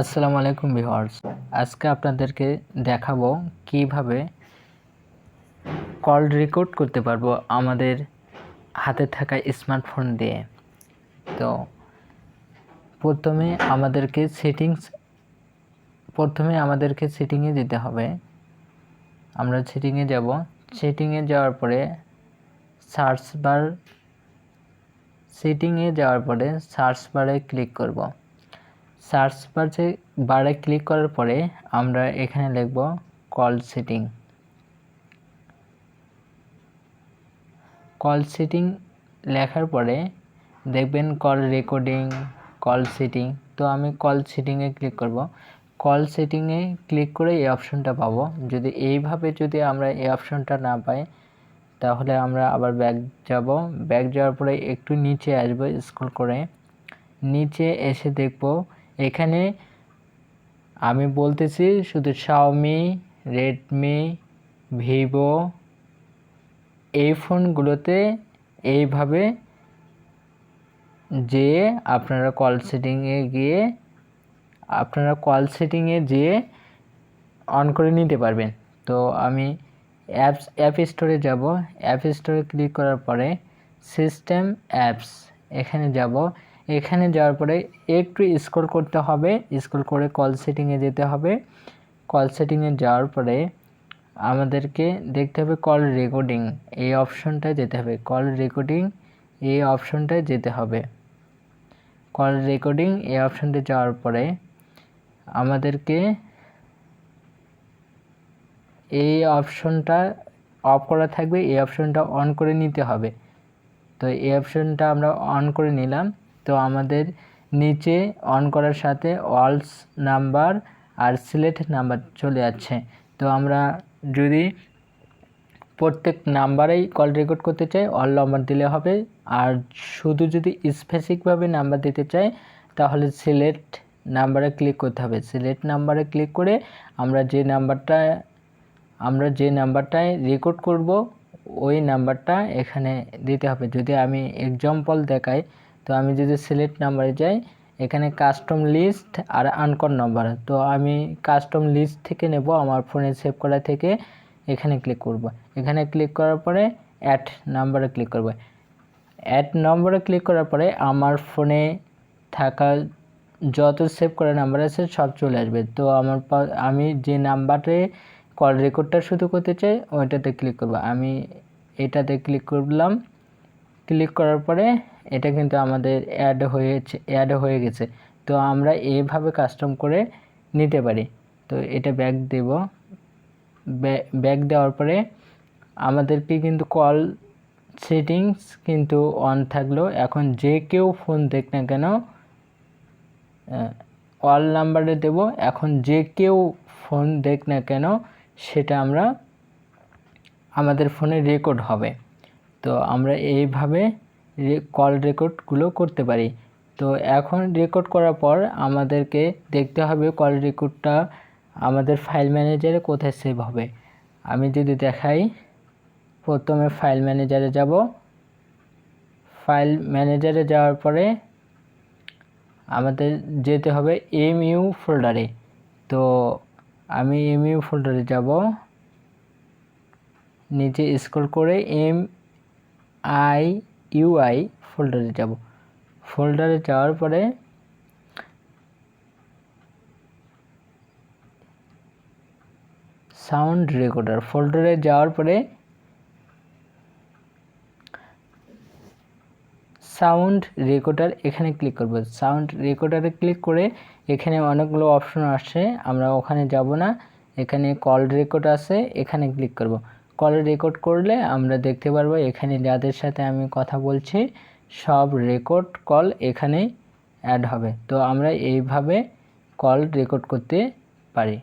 আসসালামু আলাইকুম ভিউয়ার্স। আজকে আপনাদেরকে দেখাবো কীভাবে কল রেকর্ড করতে পারব আমাদের হাতে থাকা স্মার্টফোন দিয়ে। তো প্রথমে আমাদেরকে সেটিংস, প্রথমে আমাদেরকে সেটিংয়ে যেতে হবে। আমরা সেটিংয়ে যাব। সেটিংয়ে যাওয়ার পরে সার্চ বার, সেটিংয়ে যাওয়ার পরে সার্চ বারে ক্লিক করব। সার্চ বারে বারে ক্লিক করার পরে আমরা এখানে লিখব কল সেটিং। কল সেটিং লেখার পরে দেখবেন কল রেকর্ডিং, কল সেটিং। তো আমি কল সেটিংয়ে ক্লিক করব। কল সেটিংয়ে ক্লিক করে এই অপশনটা পাবো। যদি এইভাবে যদি আমরা এই অপশনটা না পাই, তাহলে আমরা আবার ব্যাক যাব। ব্যাক যাওয়ার পরে একটু নিচে আসব স্ক্রল করে। নিচে এসে দেখব এখানে আমি বলতেছি শুধু শাওমি রেডমি ভিভো এই ফোনগুলোতে এইভাবে যে আপনারা কল সেটিংয়ে গিয়ে, আপনারা কল সেটিংয়ে যেয়ে অন করে নিতে পারবেন। তো আমি অ্যাপস অ্যাপ স্টোরে যাব। অ্যাপ স্টোরে ক্লিক করার পরে সিস্টেম অ্যাপস এখানে যাব। এখানে যাওয়ার পরে একটু স্ক্রল করতে হবে স্ক্রল করে কল সেটিংয়ে যেতে হবে। কল সেটিংয়ে যাওয়ার পরে আমাদেরকে দেখতে হবে কল রেকর্ডিং এই অপশনটায় যেতে হবে। কল রেকর্ডিং এই অপশনটায় যেতে হবে। কল রেকর্ডিং এই অপশনটা যাওয়ার পরে আমাদেরকে এই অপশনটা অফ করা থাকবে, এই অপশনটা অন করে নিতে হবে। তো এই অপশনটা আমরা অন করে নিলাম। তো আমাদের নিচে অন করার সাথে অলস নাম্বার আর সিলেক্ট নাম্বার চলে যাচ্ছে। তো আমরা যদি প্রত্যেক নাম্বারেই কল রেকর্ড করতে চাই অল নাম্বার দিলে হবে। আর শুধু যদি স্পেসিফিকভাবে নাম্বার দিতে চাই, তাহলে সিলেক্ট নাম্বারে ক্লিক করতে হবে। সিলেক্ট নাম্বারে ক্লিক করে আমরা যে নাম্বারটা আমরা যে নাম্বারটায় রেকর্ড করব, ওই নাম্বারটা এখানে দিতে হবে। যদি আমি এক্সাম্পল দেখাই তো আমি যদি সিলেক্ট নাম্বারে যাই, এখানে কাস্টম লিস্ট আর আনকন নাম্বার তো আমি কাস্টম লিস্ট থেকে নেব, আমার ফোনে সেভ করা থেকে এখানে ক্লিক করব। এখানে ক্লিক করার পরে অ্যাড নাম্বারে ক্লিক করব। অ্যাড নম্বরে ক্লিক করার পরে আমার ফোনে থাকা যত সেভ করা নাম্বার আছে সব চলে আসবে। তো আমার আমি যে নাম্বারে কল রেকর্ডটা শুধু করতে চাই, ওইটাতে ক্লিক করব। আমি এটাতে ক্লিক করলাম। ক্লিক করার পরে এটা কিন্তু আমাদের অ্যাড হয়েছে অ্যাড হয়ে গেছে। তো আমরা এভাবে কাস্টম করে নিতে পারি। তো এটা ব্যাক দেব। ব্যাক দেওয়ার পরে আমাদেরকে কিন্তু কল সেটিংস কিন্তু অন থাকল। এখন যে কেউ ফোন দেখ না কেন অল নাম্বারে দেব। এখন যে কেউ ফোন দেখ না কেন, সেটা আমরা আমাদের ফোনে রেকর্ড হবে। তো আমরা এইভাবে কল রেকর্ডগুলো করতে পারি। তো এখন রেকর্ড করার পর আমাদেরকে দেখতে হবে কল রেকর্ডটা আমাদের ফাইল ম্যানেজারে কোথায় সেভ হবে। আমি যদি দেখাই, প্রথমে ফাইল ম্যানেজারে যাব। ফাইল ম্যানেজারে যাওয়ার পরে আমাদের যেতে হবে এম ইউ ফোল্ডারে তো আমি এম ইউ ফোল্ডারে যাব। নিচে স্ক্রল করে এম আই ইউআই ফোল্ডারে যাব। ফোল্ডারে যাওয়ার পরে সাউন্ড রেকর্ডার ফোল্ডারে যাওয়ার পরে সাউন্ড রেকর্ডার এখানে ক্লিক করব। সাউন্ড রেকর্ডারে ক্লিক করে এখানে অনেকগুলো অপশন আসছে আমরা ওখানে যাব না। এখানে কল রেকর্ড আছে, এখানে ক্লিক করব। কল রেকর্ড করলে আমরা দেখতে পারব এখানে যাদের সাথে আমি কথা বলছি, সব রেকর্ড কল এখানেই অ্যাড হবে। তো আমরা এইভাবে কল রেকর্ড করতে পারি।